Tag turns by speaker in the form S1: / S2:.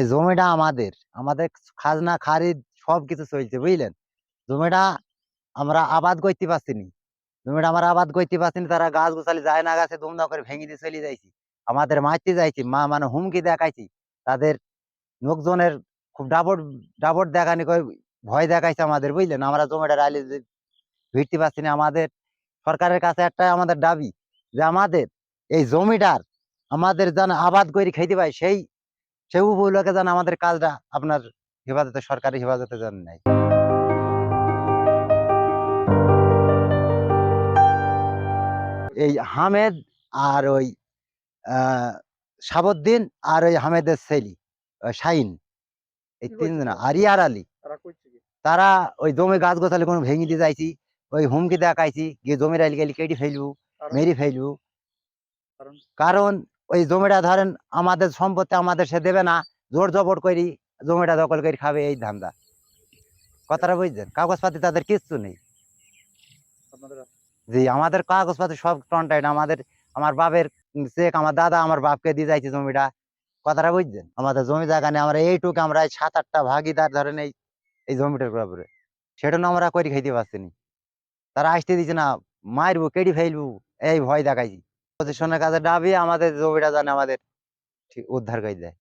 S1: এই জমিটা আমাদের আমাদের খাজনা, খারিদ সব কিছু চলছে, বুঝলেন? জমিটা আমরা আবাদ করতে পারছি নি। জমিটা আমরা আবাদ করতে পারছি না, তারা গাছ গোছালি যায় না গাছে ধুমধাম করে ভেঙে দিয়ে চলে যাইছি। আমাদের মারতে যাইছি, মা মানে হুমকি দেখাইছি। তাদের লোকজনের খুব ডাবট ডাবট দেখানি করে ভয় দেখাইছে আমাদের, বুঝলেন? আমরা জমিটা রাইলে ভিড়তে পারছি না, আমাদের সরকারের কাছে একটা আমাদের দাবি যে আমাদের এই জমিটার আমাদের যেন আবাদ করে খেতে পাই সেই সেই উপলক্ষে যেন আমাদের কাজটা আপনার হেফাজতে সরকারি হেফাজতে যেন নেয় এই হামেদ আর ওই সাবুদ্দিন আর ওই হামেদের সেলি শাইন এই তিনজন? আর ইয়ার আলী।
S2: তারা
S1: ওই জমি গাছ গোছালি কোনো ভেঙে দিয়ে যাইছি ওই হুমকি দেখাইছি গিয়ে জমির আলি গেলি কেটে ফেলব মেরে ফেলব।
S2: কারণ
S1: ওই জমিটা ধরেন আমাদের সম্পত্তি আমাদের সে দেবে না জোর জবর করি জমিটা দখল করে খাবে এই ধান্দা। কথাটা বুঝছেন? কাগজপাতি তাদের কিচ্ছু নেই। জি আমাদের কাগজপাতি সব কন্টাক্ট আমাদের আমার বাপের চেক আমার দাদা আমার বাপকে দিয়ে যাইছে জমিটা। কথাটা বুঝছেন? আমাদের জমি জায়গা নেই আমরা এইটুকু আমরা এই সাত আটটা ভাগিদার ধরেন এই এই জমিটার ব্যাপারে সেটা না আমরা করে খাইতে পারছি না। তারা আসতে দিচ্ছে না মারবো কেটে ফেলব এই ভয় দেখাইছি। প্রশাসনের কাছে ডাবি আমাদের জমিটা জানে আমাদের। ঠিক উদ্ধার করে দেয়।